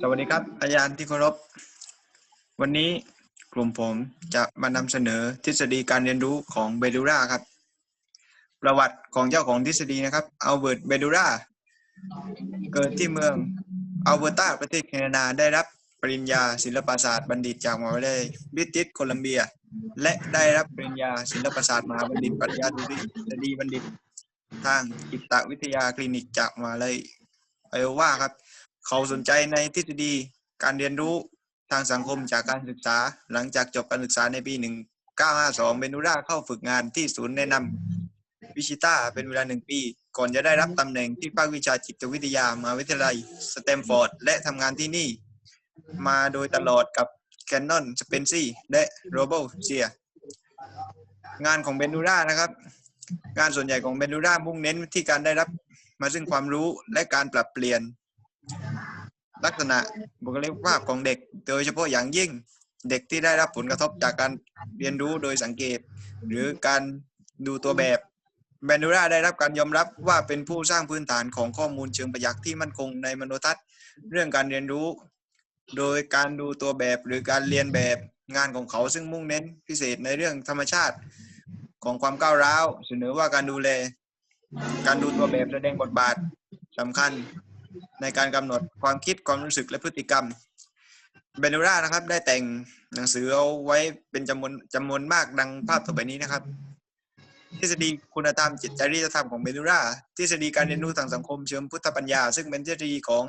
สวัสดีครับ อาจารย์ที่เคารพ วันนี้กลุ่มผมจะมานำเสนอทฤษฎีการเรียนรู้ของเบดูราครับ ประวัติของเจ้าของทฤษฎีนะครับอัลเบิร์ตเบดูราเกิดที่เมืองอัลเบอร์ตาประเทศแคนาดาได้รับปริญญาศิลปศาสตร์บัณฑิตจากมหาวิทยาลัยบริติชโคลัมเบีย และได้รับปริญญาศิลปศาสตร์มหาบัณฑิตปริญญาดุษฎีบัณฑิต ทางจิตวิทยาคลินิกจากมหาวิทยาลัยไอโอวาครับ เขาสนใจในทฤษฎีการเรียนรู้ทางสังคมจากการศึกษา หลังจากจบการศึกษาในปี 1952 เบนูราเข้าฝึกงานที่ศูนย์แนะนำวิชิต้าเป็นเวลาหนึ่งปี ก่อนจะได้รับตำแหน่งที่ภาควิชาจิตวิทยามหาวิทยาลัยสแตมฟอร์ด และทำงานที่นี่ มาโดยตลอดกับแคนนอนสเปนซี่และโรเบิลเซียงานของเบนูรานะครับ งานส่วนใหญ่ของเบนูรามุ่งเน้นที่การได้รับมาซึ่งความรู้และการปรับเปลี่ยน ลักษณะบุคลิกภาพของเด็ก โดยเฉพาะอย่างยิ่งเด็กที่ได้รับผลกระทบจากการเรียนรู้โดยสังเกต หรือการดูตัวแบบแบนูราได้รับการยอมรับว่าเป็นผู้สร้างพื้นฐานของข้อมูลเชิงประยักษ์ที่มั่นคงในมโนทัศน์เรื่องการเรียนรู้ โดยการดูตัวแบบหรือการเรียนแบบงานของเขาซึ่งมุ่งเน้นพิเศษในเรื่องธรรมชาติ ของความก้าวร้าวเสนอว่าการดูแล การดูตัวแบบแสดงบทบาทสำคัญในการกำหนดความคิดความรู้สึกและพฤติกรรมเบนูรานะครับ ได้แต่งหนังสือเอาไว้เป็นจำนวนจำนวนมากดังภาพต่อไปนี้นะครับ ทฤษฎีคุณธรรมจิตจริยธรรมของเบนูราทฤษฎีการเรียนรู้ทางสังคมเชิงพุทธปัญญา ซึ่งเป็นทฤษฎีของ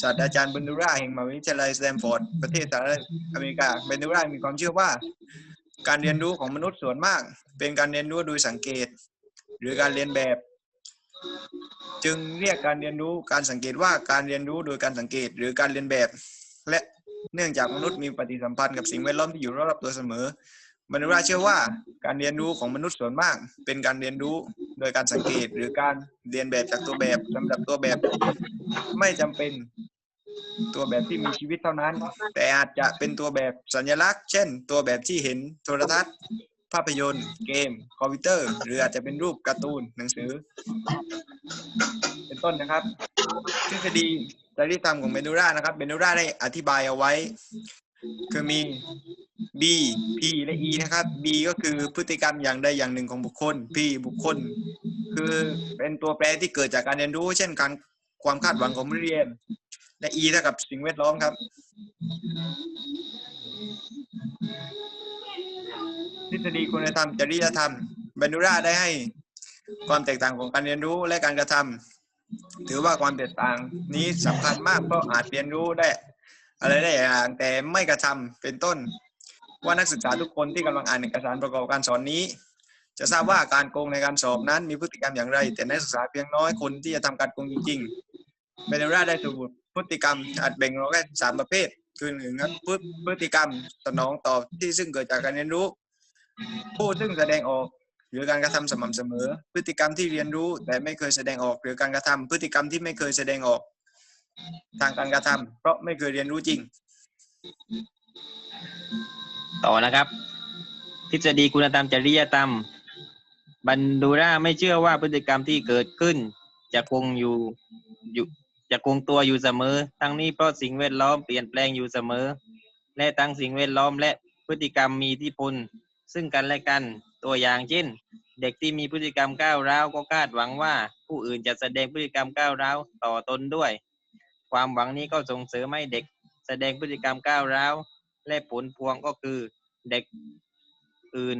ศาสตราจารย์เบนูราแห่งมหาวิทยาลัยสแตมฟอร์ดประเทศสหรัฐอเมริกาเบนูรามีความเชื่อว่า การเรียนรู้ของมนุษย์ส่วนมาก เป็นการเรียนรู้โดยสังเกต หรือการเรียนแบบ จึงเรียกการเรียนรู้การสังเกตว่าการเรียนรู้โดยการสังเกตหรือการเรียนแบบ และเนื่องจากมนุษย์มีปฏิสัมพันธ์กับสิ่งแวดล้อมที่อยู่รอบๆตัวเสมอมนุษย์เชื่อว่าการเรียนรู้ของมนุษย์ส่วนมาก เป็นการเรียนรู้โดยการสังเกตหรือการเรียนแบบจากตัวแบบสำหรับตัวแบบ ไม่จำเป็น ตัวแบบที่มีชีวิตเท่านั้น แต่อาจจะเป็นตัวแบบสัญลักษณ์ เช่น ตัวแบบที่เห็นโทรทัศน์ ภาพยนตร์ เกม คอมพิวเตอร์ หรืออาจจะเป็นรูปการ์ตูนหนังสือ เป็นต้นนะครับ ทฤษฎีจริยธรรมของเบนูรานะครับเบนูราได้อธิบายเอาไว้ คือมี B P และ E นะครับ B ก็คือพฤติกรรมอย่างใดอย่างหนึ่งของบุคคล P บุคคล คือเป็นตัวแปรที่เกิดจากการเรียนรู้ เช่นการความคาดหวังของผู้เรียน และ E เท่ากับสิ่งแวดล้อมครับ ทฤษฎีคุณธรรม จริยธรรมเบนูราได้ให้ความแตกต่างของการเรียนรู้และการกระทำถือว่าความแตกต่างนี้สำคัญมากเพราะอาจเรียนรู้ได้ อะไรได้อย่างแต่ไม่กระทำเป็นต้น ว่านักศึกษาทุกคนที่กำลังอ่านเอกสารประกอบการสอนนี้ จะทราบว่าการโกงในการสอบนั้นมีพฤติกรรมอย่างไร แต่นักศึกษาเพียงน้อยคนที่จะทำการโกงจริงๆเบนูราได้สรุป พฤติกรรมอาจแบ่งออกเป็นสามประเภท คือหนึ่งครับพฤติกรรมสนองตอบที่ซึ่งเกิดจากการเรียนรู้ ผู้ซึ่งแสดงออกหรือการกระทำสม่ำเสมอ พฤติกรรมที่เรียนรู้แต่ไม่เคยแสดงออก หรือการกระทำพฤติกรรมที่ไม่เคยแสดงออกทางการกระทำเพราะไม่เคยเรียนรู้จริง ต่อนะครับ ทฤษฎีคุณธรรมจริยธรรม บันดูราไม่เชื่อว่าพฤติกรรมที่เกิดขึ้น จะคงอยู่อยู่ จะคงตัวอยู่เสมอ ทั้งนี้เพราะสิ่งแวดล้อมเปลี่ยนแปลงอยู่เสมอ และทั้งสิ่งแวดล้อมและพฤติกรรมมีอิทธิพลซึ่งกันและกันตัวอย่างเช่น เด็กที่มีพฤติกรรมก้าวร้าวก็คาดหวังว่า ผู้อื่นจะแสดงพฤติกรรมก้าวร้าวต่อตนด้วย ความหวังนี้ก็ส่งเสริมให้เด็กแสดงพฤติกรรมก้าวร้าวและผลพวงก็คือเด็กอื่น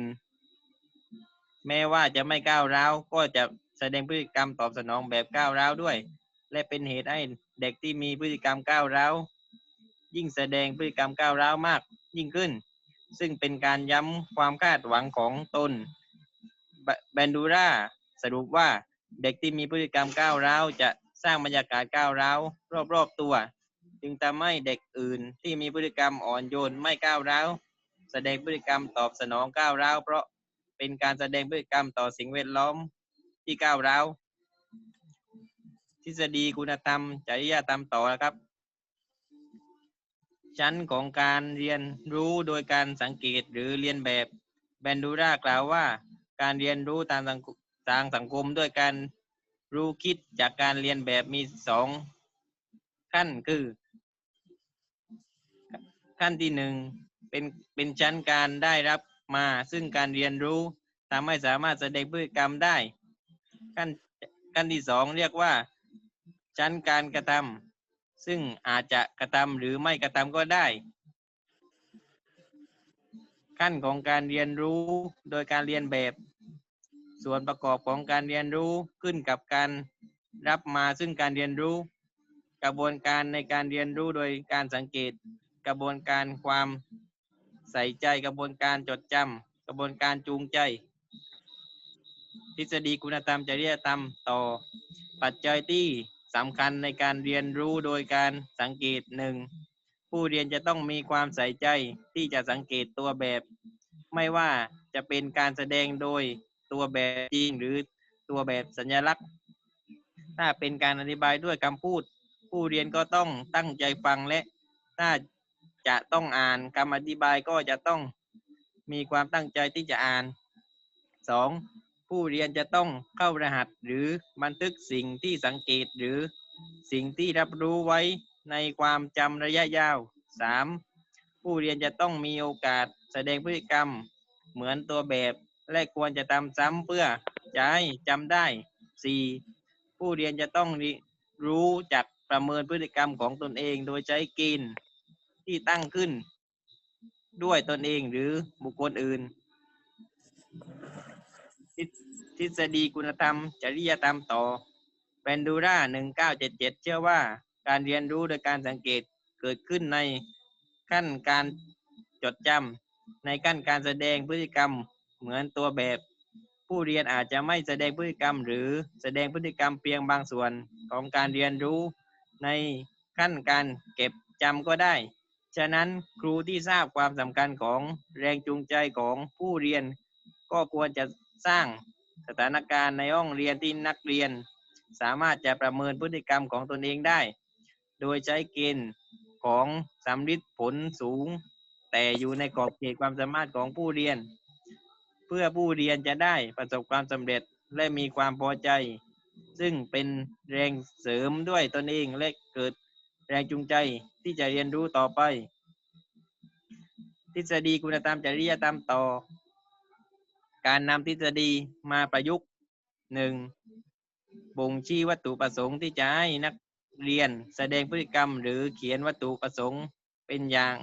แม้ว่าจะไม่ก้าวร้าวก็จะแสดงพฤติกรรมตอบสนองแบบก้าวร้าวด้วย และเป็นเหตุให้เด็กที่มีพฤติกรรมก้าวร้าวยิ่งแสดงพฤติกรรมก้าวร้าวมากยิ่งขึ้น ซึ่งเป็นการย้ำความคาดหวังของตนแบนดูราสรุปว่าเด็กที่มีพฤติกรรมก้าวร้าวจะสร้างบรรยากาศก้าวร้าวรอบๆตัว จึงทำให้เด็กอื่นที่มีพฤติกรรมอ่อนโยนไม่ก้าวร้าวแสดงพฤติกรรมตอบสนองก้าวร้าวเพราะเป็นการแสดงพฤติกรรมต่อสิ่งแวดล้อมที่ก้าวร้าว ฤษฎีคุณธรรม จริยธรรมต่อนะครับ ชั้นของการเรียนรู้โดยการสังเกตหรือเรียนแบบแบนดูรากล่าวว่า การเรียนรู้ทางสังทางสังคมด้วยการรู้คิดจากการเรียนแบบมีสองขั้นคือ ขั้นที่หนึ่งเป็นเป็นชั้นการได้รับมา ซึ่งการเรียนรู้ทำให้สามารถแสดงพฤติกรรมได้ ขั้นขั้นที่สองเรียกว่า ชั้นการกระทำซึ่งอาจจะกระทำหรือไม่กระทำก็ได้ ขั้นของการเรียนรู้โดยการเรียนแบบ ส่วนประกอบของการเรียนรู้ขึ้นกับการรับมาซึ่งการเรียนรู้ กระบวนการในการเรียนรู้โดยการสังเกต กระบวนการความใส่ใจกระบวนการจดจำกระบวนการจูงใจ ทฤษฎีคุณธรรมจริยธรรมต่อ ปัจจัยที่ สำคัญในการเรียนรู้โดยการสังเกตหนึ่งผู้เรียนจะต้องมีความใส่ใจที่จะสังเกตตัวแบบ ไม่ว่าจะเป็นการแสดงโดยตัวแบบจริงหรือตัวแบบสัญลักษณ์ ถ้าเป็นการอธิบายด้วยคำพูด ผู้เรียนก็ต้องตั้งใจฟังและถ้าจะต้องอ่านคำอธิบายก็จะต้องมีความตั้งใจที่จะอ่าน 2. ผู้เรียนจะต้องเข้ารหัสหรือบันทึกสิ่งที่สังเกตหรือสิ่งที่รับรู้ไว้ในความจำระยะยาว 3. ผู้เรียนจะต้องมีโอกาสแสดงพฤติกรรมเหมือนตัวแบบ และควรจะทำซ้ำเพื่อจะให้จำได้ 4. ผู้เรียนจะต้องรู้จักประเมินพฤติกรรมของตนเองโดยใช้เกณฑ์ที่ตั้งขึ้น ด้วยตนเองหรือบุคคลอื่น ทฤษฎีคุณธรรม จริยธรรมต่อแบนดูรา1977 เชื่อว่าการเรียนรู้โดยการสังเกตเกิดขึ้นในขั้นการจดจำในขั้นการแสดงพฤติกรรมเหมือนตัวแบบ ผู้เรียนอาจจะไม่แสดงพฤติกรรม หรือแสดงพฤติกรรมเพียงบางส่วนของการเรียนรู้ ในขั้นการเก็บจำก็ได้ ฉะนั้นครูที่ทราบความสำคัญของแรงจูงใจของผู้เรียน ก็ควรจะ สร้างสถานการณ์ในห้องเรียนที่นักเรียน สามารถจะประเมินพฤติกรรมของตนเองได้ โดยใช้เกณฑ์ของสำลิดผลสูง แต่อยู่ในขอบเขตความสามารถของผู้เรียน เพื่อผู้เรียนจะได้ประสบความสำเร็จและมีความพอใจ ซึ่งเป็นแรงเสริมด้วยตนเองและเกิดแรงจูงใจที่จะเรียนรู้ต่อไป ทฤษฎีคุณธรรมจริยธรรมต่อ การนำทฤษฎีมาประยุกต์หนึ่งบ่งชี้วัตถุประสงค์ที่จะให้นักเรียนแสดงพฤติกรรม หรือเขียนวัตถุประสงค์เป็นอย่าง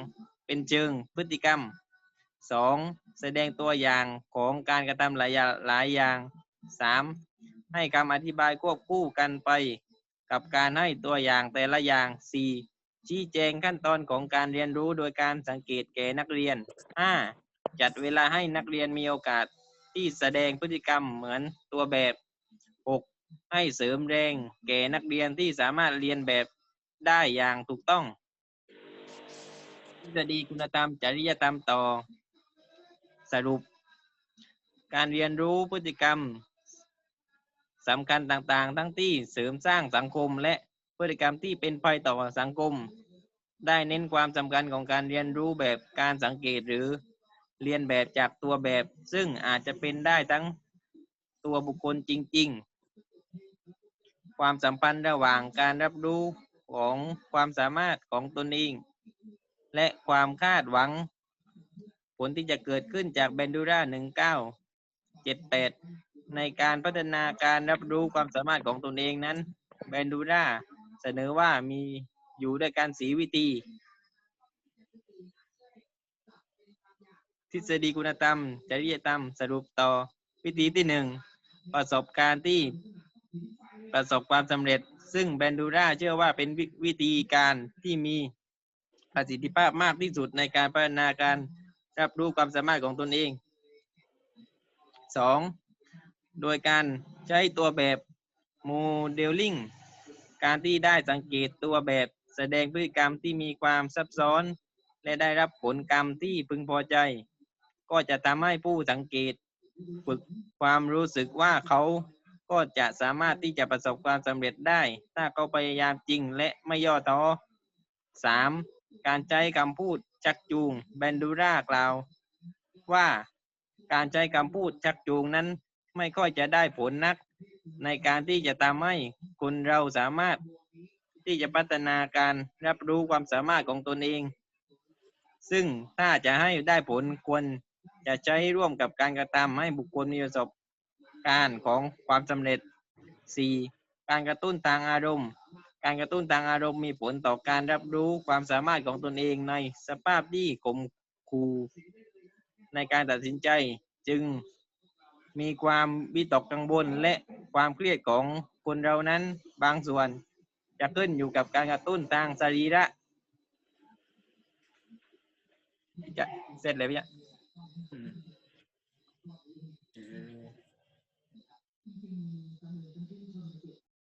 เป็นเชิงพฤติกรรม 2. แสดงตัวอย่างของการกระทำหลายอย่างหลายอย่าง 3. ให้คำอธิบายควบคู่กันไป กับการให้ตัวอย่างแต่ละอย่าง 4. ชี้แจงขั้นตอนของการเรียนรู้โดยการสังเกตแก่นักเรียน 5. จัดเวลาให้นักเรียนมีโอกาส ที่แสดงพฤติกรรมเหมือนตัวแบบ 6. ให้เสริมแรงแก่นักเรียนที่สามารถเรียนแบบได้อย่างถูกต้องทฤษฎีคุณธรรมจริยธรรมต่อ สรุป การเรียนรู้พฤติกรรมสำคัญต่างๆ ทั้งที่เสริมสร้างสังคมและพฤติกรรมที่เป็นภัยต่อสังคม ได้เน้นความสำคัญของการเรียนรู้แบบการสังเกตหรือ เรียนแบบจากตัวแบบ ซึ่งอาจจะเป็นได้ทั้งตัวบุคคลจริง ๆ ความสัมพันธ์ระหว่างการรับรู้ของความสามารถของตนเอง และความคาดหวัง ผลที่จะเกิดขึ้นจากเบนดูร่า1978 ในการพัฒนาการรับรู้ความสามารถของตนเองนั้นเบนดูร่าเสนอว่ามีอยู่ด้วยการสีวิธี ฤษฎีคุณธรรม จริยธรรม สรุปต่อวิธีที่หนึ่งประสบการณ์ที่ประสบความสำเร็จ ซึ่งแบนดูราเชื่อว่าเป็นวิวิธีการที่มีประสิทธิภาพมากที่สุดในการพัฒนาการรับรู้ความสามารถของตนเอง 2. โดยการใช้ตัวแบบโมเดลลิ่งการที่ได้สังเกตตัวแบบแสดงพฤติกรรมที่มีความซับซ้อน และได้รับผลกรรมที่พึงพอใจ ก็จะทำให้ผู้สังเกตฝึกความรู้สึกว่าเขาก็จะสามารถที่จะประสบความสำเร็จได้ ถ้าเขาพยายามจริงและไม่ย่อท้อ 3. การใช้คำพูดชักจูงแบนดูรากล่าว ว่าการใช้คำพูดชักจูงนั้นไม่ค่อยจะได้ผลนัก ในการที่จะทำให้คนเราสามารถที่จะพัฒนาการรับรู้ความสามารถของตนเอง ซึ่งถ้าจะให้ได้ผลควร จะใช้ร่วมกับการกระทำให้บุคคลมีประสบการณ์ของความสำเร็จ 4. การกระตุ้นทางอารมณ์ การกระตุ้นทางอารมณ์มีผลต่อการรับรู้ความสามารถของตนเองในสภาพที่ข่มคูในการตัดสินใจจึงมีความวิตกกังวลและความเครียดของคนเรานั้นบางส่วน จะขึ้นอยู่กับการกระตุ้นทางสรีระจะเสร็จเลยพี่ยะ